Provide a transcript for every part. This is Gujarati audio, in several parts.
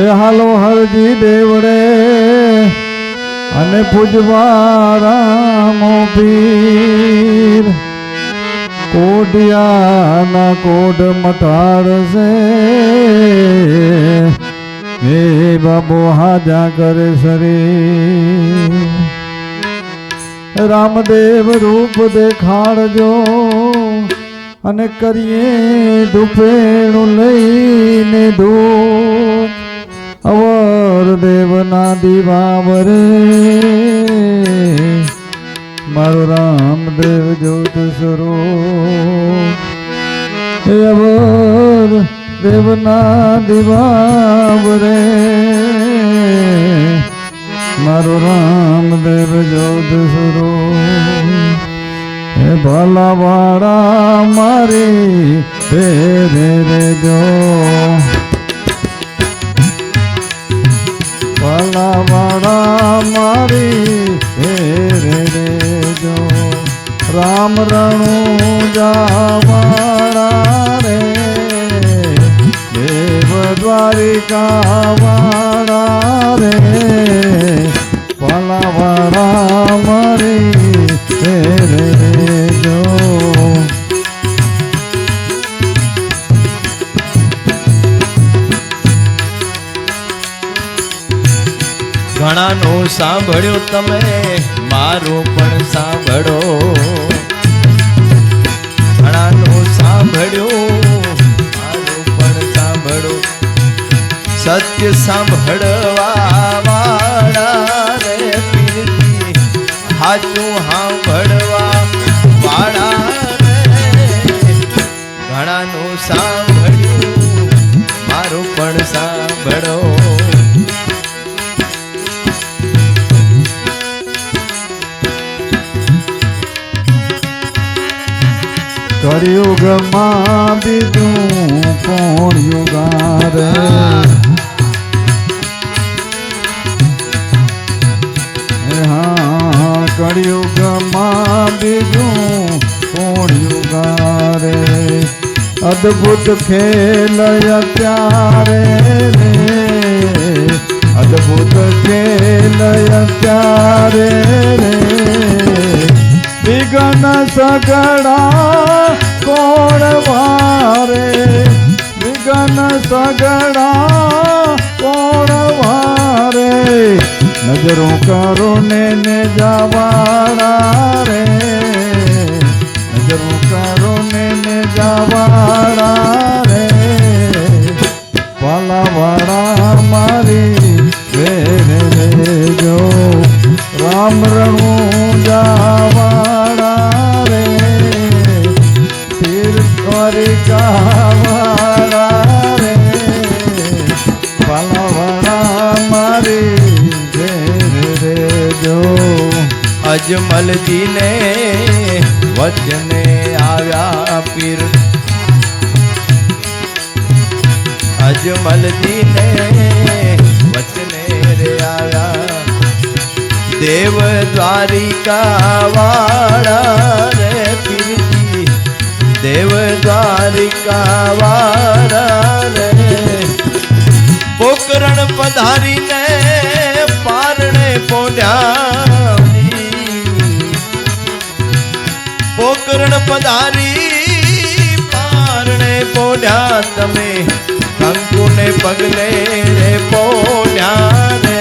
એ હાલો હરજી દેવડે અને પૂજવા રામો પીર. કોડિયાના કોડ છે એ બાબો હાજા કરે શરી રામદેવ રૂપ દેખાડજો અને કરીએ દુપેણું લઈને અવર દેવના દીવાવરે મારો રામદેવ જ્યોત સ્વરૂપ. અવર દેવના દીવાવરે મારો રામદેવ જ્યોત સ્વરૂપ. હે ભલા વાળા મારી રે રે જો. રામ રણુ જાવાળા રે. દેવ દ્વારિકા વાળા રે ભલા મરી રે જો. ઘણાનું સાંભળ્યું તમે, મારું પણ સાંભળો. સત્ય સાંભળવા વાળા રે હાચું સાંભળવા વાળા રે. ઘણાનું સાંભળ્યું મારું પણ સાંભળો. કળિયુગમાં બીજું કોણ યુગારે? કળિયુગમાં બીજું કોણ યુગારે અદ્ભુત ખેલ અત્યારે રે. અદ્ભુત ખેલ અત્યારે રે. વિઘન સગડા કોણ વારે? વિઘન સગડા નજરો કરો ને જવાળા રે. અજમલજીને વચને આવ્યા પીર. અજમલજીને વચને રે આવ્યા. દેવ દ્વારિકા વાળા રે પીરજી. દેવ દ્વારિકા વાળા રે. પોકરણ પધારીને પારણે પોઢ્યા. પોકરણ પધારી. પારણે પોઢ્યા તમે. કંકુને પગલે રે પોઢ્યા રે.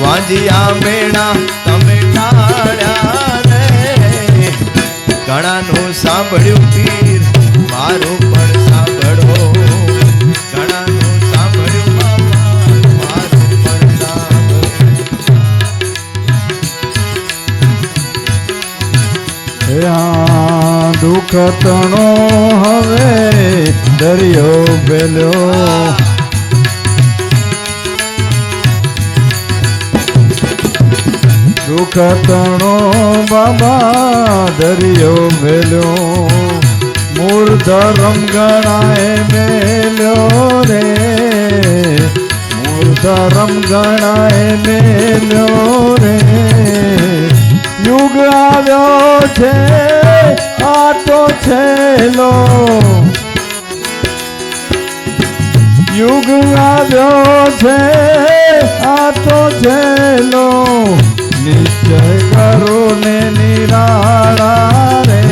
વાંજિયા મેણા તમે ટાળ્યા રે. ઘણાનું સાંભળ્યું પીર મારું દુઃખ તણો હવે દરિયો ભેલ્યો દુઃખ તણો બાબા દરિયો ભેલ્યો મૂળ ધરમ ગણાય મેલ્યો રે. મૂળ ધરમ ગણાય મેલ્યો રે. યુગ આવ્યો છે છેલો યુગ આવ્યો છે, આ તો છેલો નિશ્ચય કરો ને નિરાળા રે.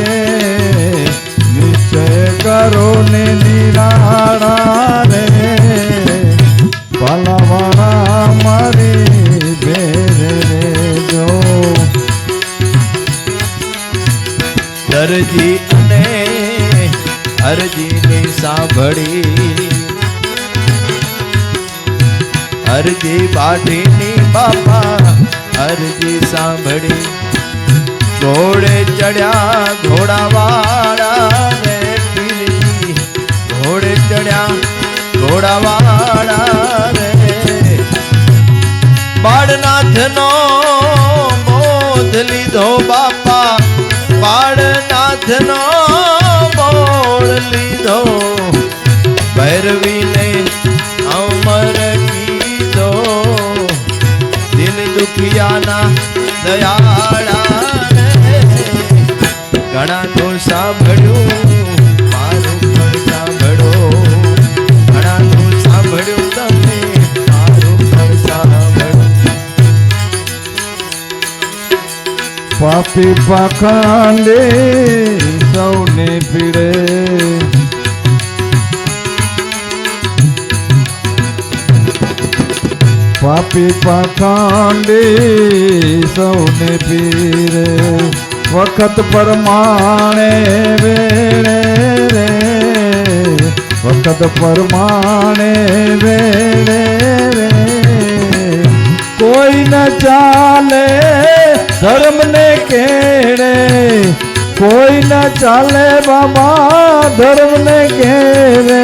નિશ્ચય કરો ને નિરાળા રે. પાલાવાળા મારી બેરે રે જો દરજી અને અરજીની સાંભળી હરજી બાટીની બાપા હરજી સાંભળી ઘોડે ચડ્યા ઘોડાવાળા રે પીરજી ઘોડે ચડ્યા ઘોડાવાળા રે બાળનાથનો બોધ લીધો બાપા બાળનાથનો બોધ લીધો ભૈરવીને અમર કીધો. દિલ દુખિયાના દયાળા પાપી પાખંડે સૌને પીડે પાપી પાખાંડે સૌને પીરે વખત પરમાણે વેળે રે. વખત પરમાણે વેળે રે. કોઈ ન ચાલે ધર્મ ને કેળે કોઈ ના ચાલે બાબા, ધર્મ ને કેળે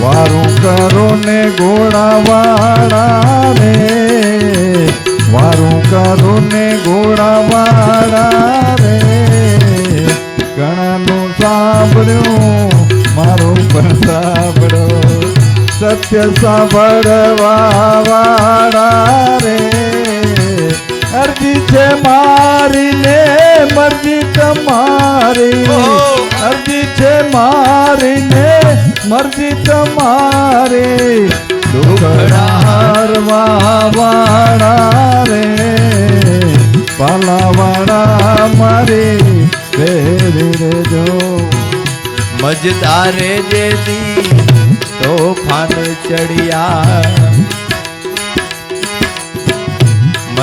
વારું કરો ને ઘોડાવાળા રે, વારું કરો ને ઘોડાવાળા રે. ઘણાનું સાંભળ્યું, મારું પણ સાંભળો. સત્ય સાંભળવા વાળા રે. છે મારી ને મરજી તમારી અરજી છે મારી ને મરજી તમારી દુખડારવા વાળા રે પાલાવાળા મારી. રે જો મજદારે જેથી તોફાન ચડિયા.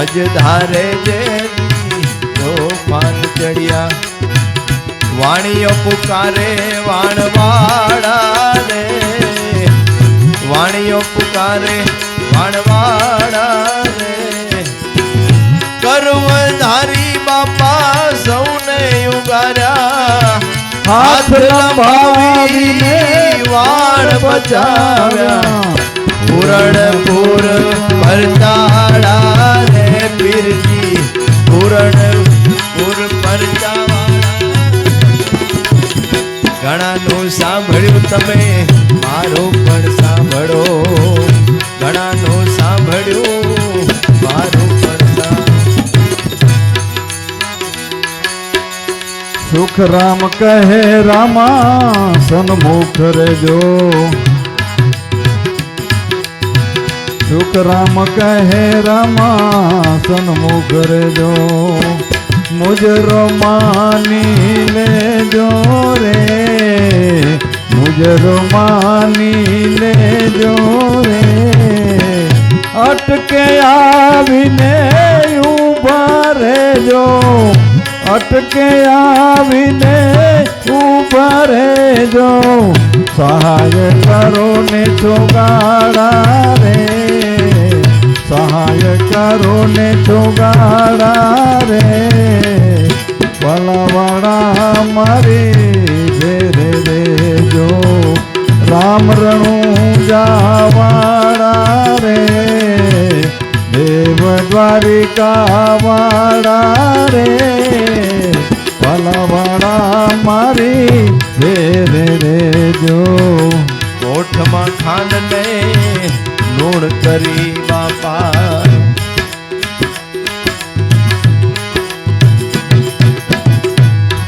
મજદારે જેદી તોફાન ચડિયા. વાણીઓ પુકારે વાણવાળા રે વાણીઓ પુકારે વાણવાળા રે કર્મધારી બાપા સૌને ઉગાર્યા. હાથ લંબાવીને વાણ બચાવ્યા પૂરણ પૂર પરતાળા રે પીરજી પૂરણ, પૂર પરતાવાળા ઘણાનું સાંભળ્યું તમે, મારો પણ સાંભળો. ઘણાનું સાંભળ્યું, મારું સુખ રામ કહે રામા, સન્મુખ રેજો સુખ રામ કહે રામા સન્મુખ રેજો મુજરો માની લેજો રે મુજરો માની લેજો રે અટકે આવીને ઊભા રહેજો અટકે આવીને ઊભા રહેજો સહાય કરો ને ચોગાડા રે સહાય કરો ને જોગાડા રે પલવાડા મારી ઘેરે રેજો રામ રણું જાવાડા રે. દેવ દ્વારિકા વાળા રે પલવાડા મારી ઘેરે રેજો કોઠમાં ખાંડને લૂણ કરી બાપા.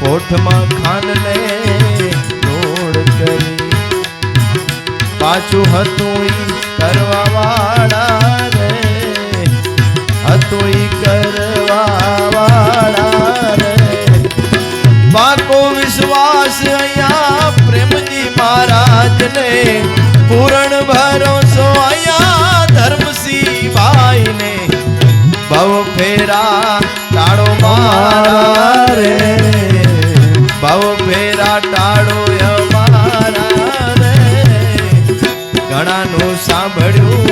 કોઠમાં ખાંડને લૂણ કરી. પાછું હતું કરવા વાળા રે. હતું કરવા વાળા રે. પાકો વિશ્વાસ અહીંયા પ્રેમજી મહારાજને પૂરણ ભરોસો અહીંયા ફેરા ટાળો મારા રે. ભાવ ફેરા ટાળો અમારા ઘણાનું સાંભળ્યું